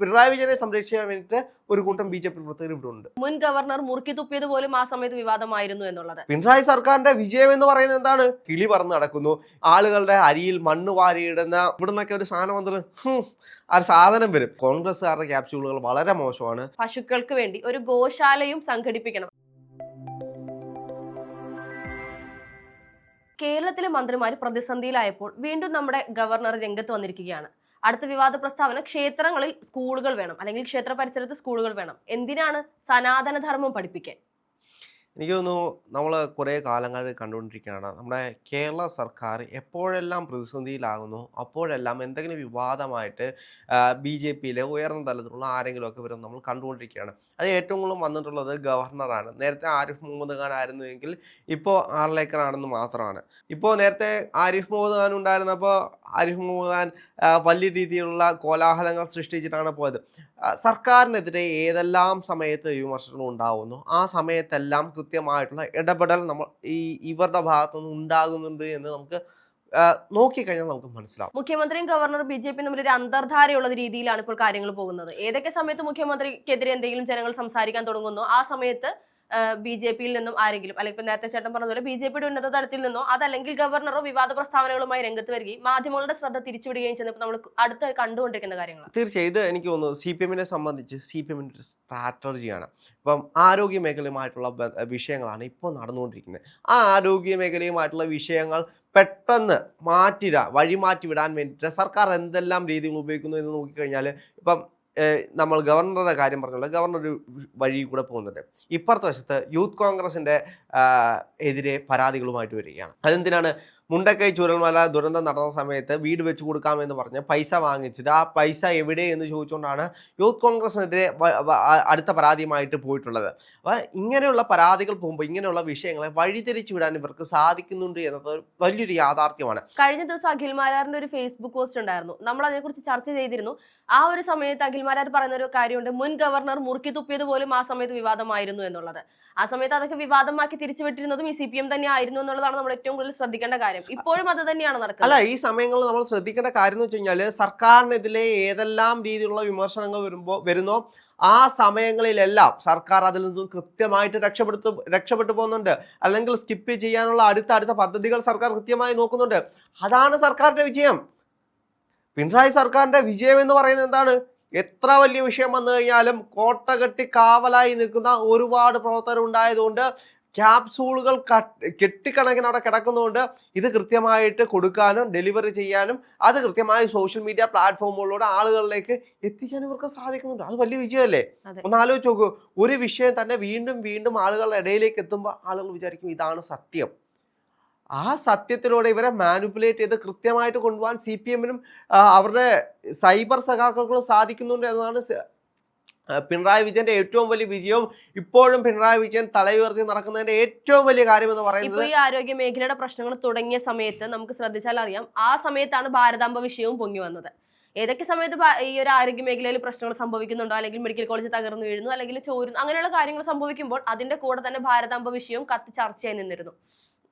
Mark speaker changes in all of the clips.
Speaker 1: പിണറായി വിജയനെ സംരക്ഷിക്കാൻ വേണ്ടിയിട്ട് ഒരു കൂട്ടം ബി ജെ പി പ്രവർത്തകർ ഇവിടെ ഉണ്ട്.
Speaker 2: മുൻ ഗവർണർ മുറുക്കി തുപ്പിയത് പോലും ആ സമയത്ത് വിവാദമായിരുന്നു എന്നുള്ളത്.
Speaker 1: പിണറായി സർക്കാരിന്റെ വിജയം എന്ന് പറയുന്നത് എന്താണ്? കിളി പറന്ന് നടക്കുന്നു. ആളുകളുടെ അരിയിൽ മണ്ണ് വാരിയിടുന്ന ഇവിടെ നിന്നൊക്കെ ഒരു സാധനം വന്നിട്ട് ആ ഒരു സാധനം വരും. കോൺഗ്രസ്സുകാരുടെ ക്യാപ്സ്യൂളുകൾ വളരെ മോശമാണ്.
Speaker 2: പശുക്കൾക്ക് വേണ്ടി ഒരു ഗോശാലയും സംഘടിപ്പിക്കണം. കേരളത്തിലെ മന്ത്രിമാർ പ്രതിസന്ധിയിലായപ്പോൾ വീണ്ടും നമ്മുടെ ഗവർണർ രംഗത്ത് വന്നിരിക്കുകയാണ്. അടുത്ത വിവാദ പ്രസ്താവന ക്ഷേത്രങ്ങളിൽ സ്കൂളുകൾ വേണം. അല്ലെങ്കിൽ ക്ഷേത്ര പരിസരത്ത് സ്കൂളുകൾ വേണം. എന്തിനാണ് സനാതനധർമ്മം പഠിപ്പിക്കാൻ?
Speaker 1: എനിക്ക് തോന്നുന്നു നമ്മൾ കുറേ കാലങ്ങൾ കണ്ടുകൊണ്ടിരിക്കുകയാണ്. നമ്മുടെ കേരള സർക്കാർ എപ്പോഴെല്ലാം പ്രതിസന്ധിയിലാകുന്നു? അപ്പോഴെല്ലാം എന്തെങ്കിലും വിവാദമായിട്ട് ബി ജെ പിയിലെ ഉയർന്ന തലത്തിലുള്ള ആരെങ്കിലുമൊക്കെ വരുന്നത് നമ്മൾ കണ്ടുകൊണ്ടിരിക്കുകയാണ്. അത് ഏറ്റവും കൂടുതൽ വന്നിട്ടുള്ളത് ഗവർണറാണ്. നേരത്തെ ആരിഫ് മുഹമ്മദ് ഖാൻ ആയിരുന്നുവെങ്കിൽ ഇപ്പോൾ ആർലേക്കർ ആണെന്ന് മാത്രമാണ്. ഇപ്പോൾ നേരത്തെ ആരിഫ് മുഹമ്മദ് ഖാൻ ഉണ്ടായിരുന്നപ്പോൾ ആരിഫ് മുഹമ്മദ് ഖാൻ വലിയ രീതിയിലുള്ള കോലാഹലങ്ങൾ സൃഷ്ടിച്ചിട്ടാണ് പോയത്. സർക്കാരിനെതിരെ ഏതെല്ലാം സമയത്ത് വിമർശനം ഉണ്ടാവുന്നു? ആ സമയത്തെല്ലാം കൃത്യമായിട്ടുള്ള ഇടപെടൽ നമ്മൾ ഈ ഇവരുടെ ഭാഗത്തുനിന്ന് ഉണ്ടാകുന്നുണ്ട് എന്ന് നമുക്ക് നോക്കിക്കഴിഞ്ഞാൽ നമുക്ക് മനസ്സിലാവും.
Speaker 2: മുഖ്യമന്ത്രിയും ഗവർണറും ബി ജെ പി തമ്മിൽ ഒരു അന്തർധാരയുള്ള രീതിയിലാണ് ഇപ്പോൾ കാര്യങ്ങൾ പോകുന്നത്. ഏതൊക്കെ സമയത്ത് മുഖ്യമന്ത്രിക്കെതിരെ എന്തെങ്കിലും ജനങ്ങൾ സംസാരിക്കാൻ തുടങ്ങുന്നു? ആ സമയത്ത് ബി ജെ പിയിൽ നിന്നും ആരെങ്കിലും അല്ലെങ്കിൽ ഇപ്പൊ നേരത്തെ ചേട്ടൻ പറഞ്ഞതുപോലെ ബി ജെ പിയുടെ ഉന്നത തലത്തിൽ നിന്നോ അതല്ലെങ്കിൽ ഗവർണറോ വിവാദ പ്രസ്താവനകളുമായി രംഗത്ത് വരികയും മാധ്യമങ്ങളുടെ ശ്രദ്ധ തിരിച്ചുവിടുകയും ചെയ്യുന്നത് നമ്മൾ അടുത്ത കണ്ടുകൊണ്ടിരിക്കുന്ന കാര്യങ്ങളാണ്.
Speaker 1: തീർച്ചയായും. എനിക്ക് തോന്നുന്നു സി പി എമ്മിനെ സംബന്ധിച്ച് സി പി എമ്മിന്റെ സ്ട്രാറ്റജിയാണ്. ഇപ്പം ആരോഗ്യ മേഖലയുമായിട്ടുള്ള വിഷയങ്ങളാണ് ഇപ്പോൾ നടന്നുകൊണ്ടിരിക്കുന്നത്. ആ ആരോഗ്യ മേഖലയുമായിട്ടുള്ള വിഷയങ്ങൾ പെട്ടെന്ന് മാറ്റിട വഴിമാറ്റി വിടാൻ വേണ്ടിയിട്ട് സർക്കാർ എന്തെല്ലാം രീതികൾ ഉപയോഗിക്കുന്നു എന്ന് നോക്കിക്കഴിഞ്ഞാൽ ഇപ്പം നമ്മൾ ഗവർണറുടെ കാര്യം പറഞ്ഞുള്ള ഗവർണർ ഒരു വഴി കൂടെ പോകുന്നുണ്ട്. ഇപ്പുറത്തെ വശത്ത് യൂത്ത് കോൺഗ്രസിന്റെ എതിരെ പരാതികളുമായിട്ട് വരികയാണ്. അതെന്തിനാണ്? മുണ്ടക്കൈ ചുരൽമല ദുരന്തം നടന്ന സമയത്ത് വീട് വെച്ച് കൊടുക്കാമെന്ന് പറഞ്ഞ് പൈസ വാങ്ങിച്ചിട്ട് ആ പൈസ എവിടെ എന്ന് ചോദിച്ചുകൊണ്ടാണ് യൂത്ത് കോൺഗ്രസിനെതിരെ അടുത്ത പരാതിയുമായിട്ട് പോയിട്ടുള്ളത്. അപ്പോൾ ഇങ്ങനെയുള്ള പരാതികൾ പോകുമ്പോൾ ഇങ്ങനെയുള്ള വിഷയങ്ങളെ വഴിതിരിച്ചു വിടാൻ ഇവർക്ക് സാധിക്കുന്നുണ്ട് എന്നത് വലിയൊരു യാഥാർത്ഥ്യമാണ്.
Speaker 2: കഴിഞ്ഞ ദിവസം അഖിൽ മാരാറിന്റെ ഒരു ഫേസ്ബുക്ക് പോസ്റ്റ് ഉണ്ടായിരുന്നു. നമ്മൾ അതിനെക്കുറിച്ച് ചർച്ച ചെയ്തിരുന്നു. ആ ഒരു സമയത്ത് അഖിൽ മാരാർ പറയുന്ന ഒരു കാര്യമുണ്ട് മുൻ ഗവർണർ മുറുക്കി തുപ്പിയത് പോലും ആ സമയത്ത് വിവാദമായിരുന്നു എന്നുള്ളത്. ആ സമയത്ത് അതൊക്കെ വിവാദമാക്കി തിരിച്ചുവിട്ടിരുന്നതും ഈ സി പി എം തന്നെ ആയിരുന്നു എന്നുള്ളതാണ് നമ്മൾ ഏറ്റവും കൂടുതൽ ശ്രദ്ധിക്കേണ്ട കാര്യം. ഇപ്പോഴും അത് തന്നെയാണ്
Speaker 1: അല്ല ഈ സമയങ്ങളിൽ നമ്മൾ ശ്രദ്ധിക്കേണ്ട കാര്യം എന്ന് വെച്ച് കഴിഞ്ഞാൽ സർക്കാരിനെതിരെ ഏതെല്ലാം രീതിയിലുള്ള വിമർശനങ്ങൾ വരുമ്പോ വരുന്നോ ആ സമയങ്ങളിലെല്ലാം സർക്കാർ അതിൽ നിന്നും കൃത്യമായിട്ട് രക്ഷപ്പെടുത്തു രക്ഷപ്പെട്ടു പോകുന്നുണ്ട്. അല്ലെങ്കിൽ സ്കിപ്പ് ചെയ്യാനുള്ള അടുത്ത അടുത്ത പദ്ധതികൾ സർക്കാർ കൃത്യമായി നോക്കുന്നുണ്ട്. അതാണ് സർക്കാരിന്റെ വിജയം. പിണറായി സർക്കാരിന്റെ വിജയം എന്ന് പറയുന്നത് എന്താണ്? എത്ര വലിയ വിഷയം വന്നു കഴിഞ്ഞാലും കോട്ട കെട്ടി കാവലായി നിൽക്കുന്ന ഒരുപാട് പ്രവർത്തകർ ഉണ്ടായതുകൊണ്ട് ക്യാപ്സൂളുകൾ കട്ട് കെട്ടിക്കണക്കിന് അവിടെ കിടക്കുന്നതുകൊണ്ട് ഇത് കൃത്യമായിട്ട് കൊടുക്കാനും ഡെലിവറി ചെയ്യാനും അത് കൃത്യമായി സോഷ്യൽ മീഡിയ പ്ലാറ്റ്ഫോമുകളിലൂടെ ആളുകളിലേക്ക് എത്തിക്കാൻ ഇവർക്ക് സാധിക്കുന്നുണ്ട്. അത് വലിയ വിജയമല്ലേ. ഒന്ന് ആലോചിച്ച് നോക്കൂ. ഒരു വിഷയം തന്നെ വീണ്ടും വീണ്ടും ആളുകളുടെ ഇടയിലേക്ക് എത്തുമ്പോൾ ആളുകൾ വിചാരിക്കും ഇതാണ് സത്യം. ആ സത്യത്തിലൂടെ ഇവരെ മാനിപ്പുലേറ്റ് ചെയ്ത് കൃത്യമായിട്ട് കൊണ്ടുപോകാൻ സി പി എമ്മിനും അവരുടെ സൈബർ സഖാക്കൾക്കും സാധിക്കുന്നുണ്ട് എന്നതാണ് പിണറായി വിജയന്റെ ഏറ്റവും വലിയ വിജയവും ഇപ്പോഴും പിണറായി വിജയൻ തലയുയർത്തി നടക്കുന്നതിന്റെ ഏറ്റവും വലിയ കാര്യം എന്ന് പറയുന്നത്
Speaker 2: ഈ ആരോഗ്യ മേഖലയുടെ പ്രശ്നങ്ങൾ തുടങ്ങിയ സമയത്ത് നമുക്ക് ശ്രദ്ധിച്ചാൽ അറിയാം. ആ സമയത്താണ് ഭാരതാംബ വിഷയവും പൊങ്ങി വന്നത്. ഏതൊക്കെ സമയത്ത് ഈ ഒരു ആരോഗ്യ മേഖലയിൽ പ്രശ്നങ്ങൾ സംഭവിക്കുന്നുണ്ടോ? അല്ലെങ്കിൽ മെഡിക്കൽ കോളേജ് തകർന്നു വീഴുന്നു അല്ലെങ്കിൽ ചോരുന്നു അങ്ങനെയുള്ള കാര്യങ്ങൾ സംഭവിക്കുമ്പോൾ അതിന്റെ കൂടെ തന്നെ ഭാരതാംബ വിഷയവും കത്ത് ചർച്ചയായി നിന്നിരുന്നു.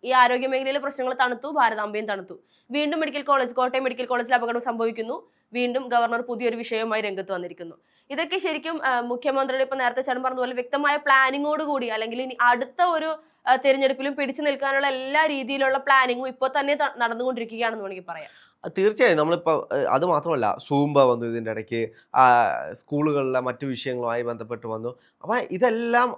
Speaker 2: ഈ ആരോഗ്യ മേഖലയിലെ പ്രശ്നങ്ങൾ തണുത്തു ഭാരതാംബയും തണുത്തു. വീണ്ടും മെഡിക്കൽ കോളേജ് കോട്ടയം മെഡിക്കൽ കോളേജിൽ അപകടം സംഭവിക്കുന്നു. വീണ്ടും ഗവർണർ പുതിയൊരു വിഷയവുമായി രംഗത്ത് വന്നിരിക്കുന്നു. ഇതൊക്കെ ശരിക്കും മുഖ്യമന്ത്രിയുടെ ഇപ്പൊ നേരത്തെ ചേട്ടൻ പറഞ്ഞ പോലെ വ്യക്തമായ പ്ലാനിങ്ങോട് കൂടി അല്ലെങ്കിൽ ഇനി അടുത്ത ഒരു തിരഞ്ഞെടുപ്പിലും പിടിച്ചു നിൽക്കാനുള്ള എല്ലാ രീതിയിലുള്ള പ്ലാനിങ്ങും ഇപ്പോൾ തന്നെ നടന്നുകൊണ്ടിരിക്കുകയാണെന്ന് വേണമെങ്കിൽ പറയാം.
Speaker 1: തീർച്ചയായും. നമ്മളിപ്പോൾ അത് മാത്രമല്ല സൂംബ വന്നു ഇതിന്റെ ഇടയ്ക്ക് സ്കൂളുകളിലെ മറ്റു വിഷയങ്ങളുമായി ബന്ധപ്പെട്ട് വന്നു. അപ്പം ഇതെല്ലാം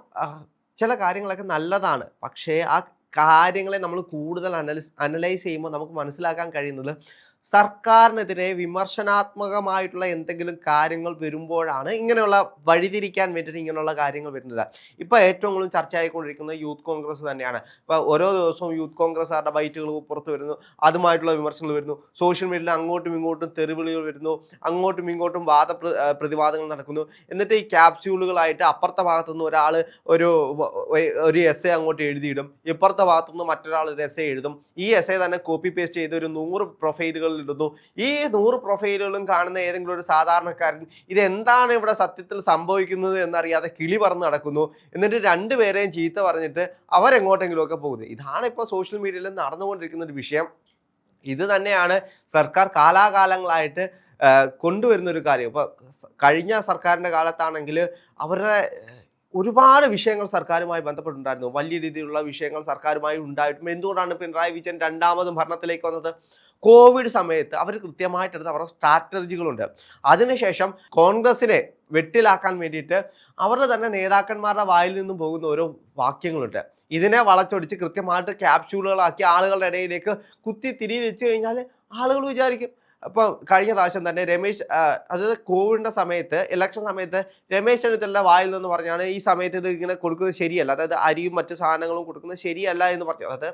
Speaker 1: ചില കാര്യങ്ങളൊക്കെ നല്ലതാണ്. പക്ഷേ ആ കാര്യങ്ങളെ നമ്മൾ കൂടുതൽ അനലൈസ് അനലൈസ് ചെയ്യുമ്പോൾ നമുക്ക് മനസ്സിലാക്കാൻ കഴിയുന്നത് സർക്കാരിനെതിരെ വിമർശനാത്മകമായിട്ടുള്ള എന്തെങ്കിലും കാര്യങ്ങൾ വരുമ്പോഴാണ് ഇങ്ങനെയുള്ള വഴിതിരിക്കാൻ വേണ്ടിയിട്ട് ഇങ്ങനെയുള്ള കാര്യങ്ങൾ വരുന്നത്. ഇപ്പോൾ ഏറ്റവും കൂടുതൽ ചർച്ചയായിക്കൊണ്ടിരിക്കുന്നത് യൂത്ത് കോൺഗ്രസ് തന്നെയാണ്. ഇപ്പോൾ ഓരോ ദിവസവും യൂത്ത് കോൺഗ്രസ്സുകാരുടെ ബൈറ്റുകൾ പുറത്ത് വരുന്നു. അതുമായിട്ടുള്ള വിമർശനങ്ങൾ വരുന്നു. സോഷ്യൽ മീഡിയയിൽ അങ്ങോട്ടും ഇങ്ങോട്ടും തെറിവിളികൾ വരുന്നു. അങ്ങോട്ടും ഇങ്ങോട്ടും വാദ പ്രതിവാദങ്ങൾ നടക്കുന്നു. എന്നിട്ട് ഈ ക്യാപ്സ്യൂളുകളായിട്ട് അപ്പുറത്തെ ഭാഗത്തുനിന്ന് ഒരാൾ ഒരു ഒരു എസ് അങ്ങോട്ട് എഴുതിയിടും. ഇപ്പുറത്തെ ഭാഗത്തുനിന്ന് മറ്റൊരാൾ ഒരു എസ് എഴുതും. ഈ എസ് തന്നെ കോപ്പി പേസ്റ്റ് ചെയ്ത് ഒരു നൂറ് പ്രൊഫൈലുകളിൽ ഇടുന്നു. ഈ നൂറ് പ്രൊഫൈലുകളും കാണുന്ന ഏതെങ്കിലും ഒരു സാധാരണക്കാരൻ ഇതെന്താണ് ഇവിടെ സത്യത്തിൽ സംഭവിക്കുന്നത് എന്നറിയാതെ കിളി പറന്ന് നടക്കുന്നു. എന്നിട്ട് രണ്ടുപേരെയും ചീത്ത പറഞ്ഞിട്ട് അവരെങ്ങോട്ടെങ്കിലുമൊക്കെ പോകുന്നത് ഇതാണ് ഇപ്പോൾ സോഷ്യൽ മീഡിയയിൽ നടന്നുകൊണ്ടിരിക്കുന്ന ഒരു വിഷയം. ഇത് തന്നെയാണ് സർക്കാർ കാലാകാലങ്ങളായിട്ട് കൊണ്ടുവരുന്ന ഒരു കാര്യം. ഇപ്പോൾ കഴിഞ്ഞ സർക്കാരിന്റെ കാലത്താണെങ്കിൽ അവരുടെ ഒരുപാട് വിഷയങ്ങൾ സർക്കാരുമായി ബന്ധപ്പെട്ടുണ്ടായിരുന്നു. വലിയ രീതിയിലുള്ള വിഷയങ്ങൾ സർക്കാരുമായി ഉണ്ടായിട്ടും എന്തുകൊണ്ടാണ് പിണറായി വിജയൻ രണ്ടാമതും ഭരണത്തിലേക്ക് വന്നത്? കോവിഡ് സമയത്ത് അവർ കൃത്യമായിട്ടെടുത്ത് അവരുടെ സ്ട്രാറ്റജികളുണ്ട്. അതിനുശേഷം കോൺഗ്രസിനെ വെട്ടിലാക്കാൻ വേണ്ടിയിട്ട് അവരുടെ തന്നെ നേതാക്കന്മാരുടെ വായിൽ നിന്നും പോകുന്ന ഓരോ വാക്യങ്ങളുണ്ട്. ഇതിനെ വളച്ചൊടിച്ച് കൃത്യമായിട്ട് ക്യാപ്സ്യൂളുകളാക്കി ആളുകളുടെ ഇടയിലേക്ക് കുത്തി തിരി വെച്ച് കഴിഞ്ഞാൽ ആളുകൾ വിചാരിക്കും അപ്പോൾ കഴിഞ്ഞ പ്രാവശ്യം തന്നെ രമേശ് അതായത് കോവിഡിന്റെ സമയത്ത് ഇലക്ഷൻ സമയത്ത് രമേശ് ചെന്നിത്തല വായിൽ നിന്ന് പറഞ്ഞാണ് ഈ സമയത്ത് ഇത് ഇങ്ങനെ കൊടുക്കുന്നത് ശരിയല്ല. അതായത് അരിയും മറ്റു സാധനങ്ങളും കൊടുക്കുന്നത് ശരിയല്ല എന്ന് പറഞ്ഞു. അതായത്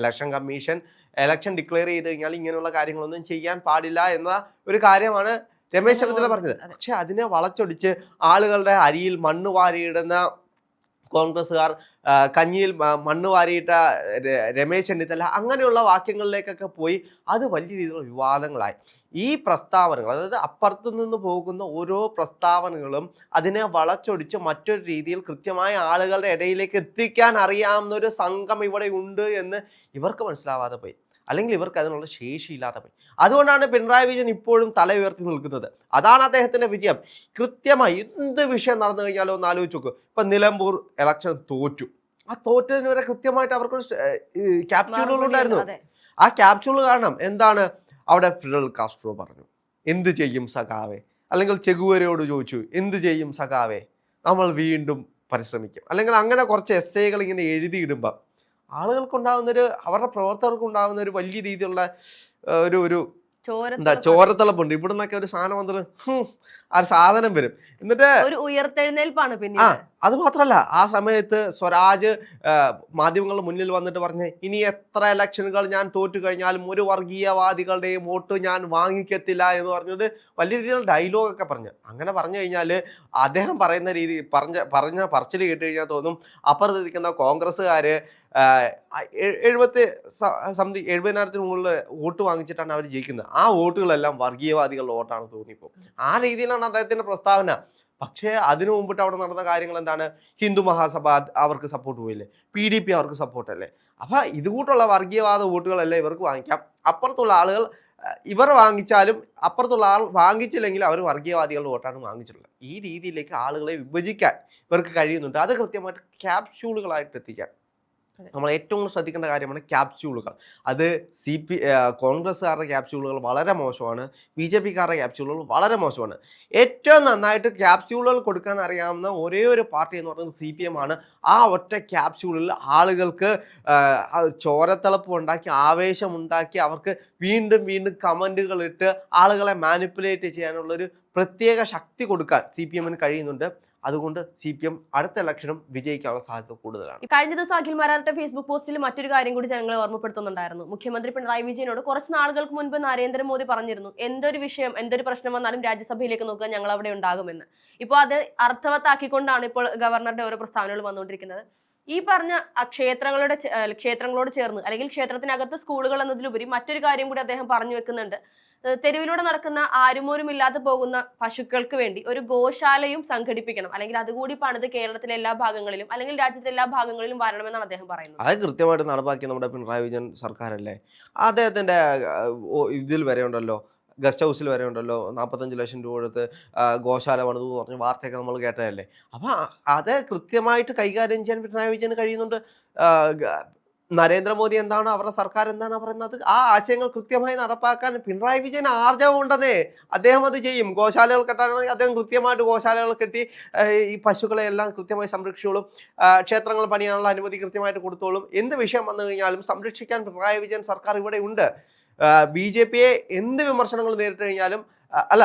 Speaker 1: ഇലക്ഷൻ കമ്മീഷൻ ഇലക്ഷൻ ഡിക്ലെയർ ചെയ്ത് കഴിഞ്ഞാൽ ഇങ്ങനെയുള്ള കാര്യങ്ങളൊന്നും ചെയ്യാൻ പാടില്ല എന്ന ഒരു കാര്യമാണ് രമേശ് ചെന്നിത്തല പറഞ്ഞത്.
Speaker 2: പക്ഷേ
Speaker 1: പക്ഷെ അതിനെ വളച്ചൊടിച്ച് ആളുകളുടെ അരിയിൽ മണ്ണ് വാരിയിടുന്ന കോൺഗ്രസ്സുകാർ കഞ്ഞിയിൽ മണ്ണ് വാരിയിട്ട രമേശ് ചെന്നിത്തല അങ്ങനെയുള്ള വാക്യങ്ങളിലേക്കൊക്കെ പോയി അത് വലിയ രീതിയിലുള്ള വിവാദങ്ങളായി. ഈ പ്രസ്താവനകൾ അതായത് അപ്പുറത്ത് നിന്ന് പോകുന്ന ഓരോ പ്രസ്താവനകളും അതിനെ വളച്ചൊടിച്ച് മറ്റൊരു രീതിയിൽ കൃത്യമായ ആളുകളുടെ ഇടയിലേക്ക് എത്തിക്കാൻ അറിയാവുന്ന ഒരു സംഘം ഇവിടെ ഉണ്ട് എന്ന് ഇവർക്ക് മനസ്സിലാവാതെ പോയി. അല്ലെങ്കിൽ ഇവർക്ക് അതിനുള്ള ശേഷിയില്ലാതെ പോയി അതുകൊണ്ടാണ് പിണറായി വിജയൻ ഇപ്പോഴും തല ഉയർത്തി നിൽക്കുന്നത്. അതാണ് അദ്ദേഹത്തിന്റെ വിജയം. കൃത്യമായി എന്ത് വിഷയം നടന്നു കഴിഞ്ഞാലോ ഒന്ന് ആലോചിച്ച് നോക്കൂ. ഇപ്പം നിലമ്പൂർ ഇലക്ഷൻ തോറ്റു. ആ തോറ്റതിന് വരെ കൃത്യമായിട്ട് അവർക്ക് ക്യാപ്സ്യൂളുകൾ ഉണ്ടായിരുന്നു ആ ക്യാപ്സ്യൂൾ കാരണം എന്താണ്? അവിടെ ഫിഡൽ കാസ്ട്രോ പറഞ്ഞു. എന്ത് ചെയ്യും സഖാവെ? അല്ലെങ്കിൽ ചെകുവരയോട് ചോദിച്ചു എന്ത് ചെയ്യും സഖാവെ? നമ്മൾ വീണ്ടും പരിശ്രമിക്കും. അല്ലെങ്കിൽ അങ്ങനെ കുറച്ച് എസ് ഐകൾ ഇങ്ങനെ എഴുതിയിടുമ്പം ആളുകൾക്കുണ്ടാകുന്നൊരു അവരുടെ പ്രവർത്തകർക്ക് ഉണ്ടാകുന്ന ഒരു വലിയ രീതിയിലുള്ള ഒരു ഒരു എന്താ ചോരത്തിളപ്പുണ്ട്. ഇവിടെ നിന്നൊക്കെ ഒരു സാധനം വന്നിട്ട് ആ ഒരു സാധനം വരും. എന്നിട്ട്
Speaker 2: ഒരു ഉയർത്തെഴുന്നേൽപ്പാണ്
Speaker 1: ആ
Speaker 2: പിന്നീട്
Speaker 1: അത് മാത്രല്ല ആ സമയത്ത് സ്വരാജ് ആ, മാധ്യമങ്ങളുടെ മുന്നിൽ വന്നിട്ട് പറഞ്ഞ് ഇനി എത്ര ഇലക്ഷനുകൾ ഞാൻ തോറ്റു കഴിഞ്ഞാലും ഒരു വർഗീയവാദികളുടെയും വോട്ട് ഞാൻ വാങ്ങിക്കത്തില്ല എന്ന് പറഞ്ഞിട്ട് വലിയ രീതിയിലുള്ള ഡയലോഗൊക്കെ പറഞ്ഞു. അങ്ങനെ പറഞ്ഞു കഴിഞ്ഞാൽ അദ്ദേഹം പറയുന്ന രീതി പറഞ്ഞ പറഞ്ഞ പറച്ചിൽ കേട്ട് കഴിഞ്ഞാൽ തോന്നും അപ്പുറത്തിരിക്കുന്ന കോൺഗ്രസ്സുകാർ എഴുപത്തി സംതി എഴുപതിനായിരത്തിന് മുകളിൽ വോട്ട് വാങ്ങിച്ചിട്ടാണ് അവർ ജയിക്കുന്നത്. ആ വോട്ടുകളെല്ലാം വർഗീയവാദികളുടെ വോട്ടാണ് തോന്നിപ്പോൾ ആ രീതിയിലാണ് അദ്ദേഹത്തിന്റെ പ്രസ്താവന. പക്ഷേ അതിനു മുമ്പിട്ട് അവിടെ നടന്ന കാര്യങ്ങൾ എന്താണ്? ഹിന്ദു മഹാസഭ അവർക്ക് സപ്പോർട്ട് പോയില്ലേ? പി ഡി പി അവർക്ക് സപ്പോർട്ടല്ലേ അപ്പം ഇതുകൂട്ടുള്ള വർഗീയവാദ വോട്ടുകളല്ലേ ഇവർക്ക് വാങ്ങിക്കാം? അപ്പുറത്തുള്ള ആളുകൾ ഇവർ വാങ്ങിച്ചാലും അപ്പുറത്തുള്ള ആൾ വാങ്ങിച്ചില്ലെങ്കിൽ അവർ വർഗീയവാദികളുടെ വോട്ടാണ് വാങ്ങിച്ചിട്ടുള്ളത്. ഈ രീതിയിലേക്ക് ആളുകളെ വിഭജിക്കാൻ ഇവർക്ക് കഴിയുന്നുണ്ട്. അത് കൃത്യമായിട്ട് ക്യാപ്സ്യൂളുകളായിട്ട് എത്തിക്കാൻ. നമ്മൾ ഏറ്റവും കൂടുതൽ ശ്രദ്ധിക്കേണ്ട കാര്യമാണ് ക്യാപ്സ്യൂളുകൾ. അത് സി പി കോൺഗ്രസ്സുകാരുടെ ക്യാപ്സ്യൂളുകൾ വളരെ മോശമാണ് ബി ജെ പിക്കാരുടെ ക്യാപ്സ്യൂളുകൾ വളരെ മോശമാണ്. ഏറ്റവും നന്നായിട്ട് ക്യാപ്സ്യൂളുകൾ കൊടുക്കാൻ അറിയാവുന്ന ഒരേ ഒരു പാർട്ടി എന്ന് പറയുന്നത് സി പി എം ആണ്. ആ ഒറ്റ ക്യാപ്സ്യൂളിൽ ആളുകൾക്ക് ചോരത്തിളപ്പ് ഉണ്ടാക്കി ആവേശമുണ്ടാക്കി അവർക്ക് വീണ്ടും വീണ്ടും കമന്റുകൾ ഇട്ട് ആളുകളെ മാനിപ്പുലേറ്റ് ചെയ്യാനുള്ളൊരു പ്രത്യേക ശക്തി കൊടുക്കാൻ സി പി എമ്മിന് കഴിയുന്നുണ്ട്. അതുകൊണ്ട് സി പി എം അടുത്ത ഇലക്ഷനും വിജയിക്കാനുള്ള സാധ്യത കൂടുതലാണ്.
Speaker 2: കഴിഞ്ഞ ദിവസം അഖിൽ മരാറിന്റെ ഫേസ്ബുക്ക് പോസ്റ്റിൽ മറ്റൊരു കാര്യം കൂടി ജനങ്ങളെ ഓർമ്മപ്പെടുത്തുന്നുണ്ടായിരുന്നു. മുഖ്യമന്ത്രി പിണറായി വിജയനോട് കുറച്ച് നാളുകൾക്ക് മുൻപ് നരേന്ദ്രമോദി പറഞ്ഞിരുന്നു എന്തൊരു വിഷയം എന്തൊരു പ്രശ്നം വന്നാലും രാജ്യസഭയിലേക്ക് നോക്കുക ഞങ്ങൾ അവിടെ ഉണ്ടാകുമെന്ന്. ഇപ്പോൾ അത് അർത്ഥവത്താക്കിക്കൊണ്ടാണ് ഇപ്പോൾ ഗവർണറുടെ ഓരോ പ്രസ്താവനകൾ വന്നുകൊണ്ടിരിക്കുന്നത്. ഈ പറഞ്ഞ ക്ഷേത്രങ്ങളുടെ ക്ഷേത്രങ്ങളോട് ചേർന്ന് അല്ലെങ്കിൽ ക്ഷേത്രത്തിനകത്ത് സ്കൂളുകൾ എന്നതിലുപരി മറ്റൊരു കാര്യം കൂടി അദ്ദേഹം പറഞ്ഞു വെക്കുന്നുണ്ട്. തെരുവിലൂടെ നടക്കുന്ന ആരുമോരും ഇല്ലാതെ പോകുന്ന പശുക്കൾക്ക് വേണ്ടി ഒരു ഗോശാലയും സംഘടിപ്പിക്കണം. അല്ലെങ്കിൽ അതുകൂടി പണിത് കേരളത്തിലെ എല്ലാ ഭാഗങ്ങളിലും അല്ലെങ്കിൽ രാജ്യത്തിലെ എല്ലാ ഭാഗങ്ങളിലും വരണമെന്നാണ് അദ്ദേഹം പറയുന്നത്.
Speaker 1: അത് കൃത്യമായിട്ട് നടപ്പാക്കിയ നമ്മുടെ പിണറായി വിജയൻ സർക്കാരല്ലേ? അദ്ദേഹത്തിന്റെ ഇതിൽ വരെ ഉണ്ടല്ലോ ഗസ്റ്റ് ഹൗസിൽ വരെ ഉണ്ടല്ലോ നാൽപ്പത്തഞ്ച് ലക്ഷം രൂപ കൊടുത്ത് ഗോശാല പണിതു എന്ന് പറഞ്ഞ വാർത്തയൊക്കെ നമ്മൾ കേട്ടതല്ലേ? അപ്പം അത് കൃത്യമായിട്ട് കൈകാര്യം ചെയ്യാൻ പിണറായി വിജയന് കഴിയുന്നുണ്ട്. നരേന്ദ്രമോദി എന്താണ് അവരുടെ സർക്കാർ എന്താണ് പറയുന്നത്? ആ ആശയങ്ങൾ കൃത്യമായി നടപ്പാക്കാൻ പിണറായി വിജയൻ ആർജവം ഉണ്ടെന്നേ അദ്ദേഹം അത് ചെയ്യും. ഗോശാലകൾ കെട്ടാനാണെങ്കിൽ അദ്ദേഹം കൃത്യമായിട്ട് ഗോശാലകൾ കെട്ടി ഈ പശുക്കളെ എല്ലാം കൃത്യമായി സംരക്ഷിച്ചോളും. ക്ഷേത്രങ്ങൾ പണിയാനുള്ള അനുമതി കൃത്യമായിട്ട് കൊടുത്തോളും. എന്ത് വിഷയം വന്നു കഴിഞ്ഞാലും സംരക്ഷിക്കാൻ പിണറായി വിജയൻ സർക്കാർ ഇവിടെ ഉണ്ട്. ബി ജെ പിയെ എന്ത് വിമർശനങ്ങൾ നേരിട്ട് കഴിഞ്ഞാലും അല്ല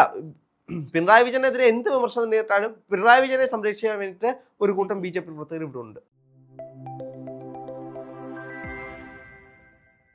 Speaker 1: പിണറായി വിജയനെതിരെ എന്ത് വിമർശനം നേരിട്ടാലും പിണറായി വിജയനെ സംരക്ഷിക്കാൻ വേണ്ടിയിട്ട് ഒരു കൂട്ടം ബി ജെ പി പ്രവർത്തകർ ഇവിടെ ഉണ്ട്.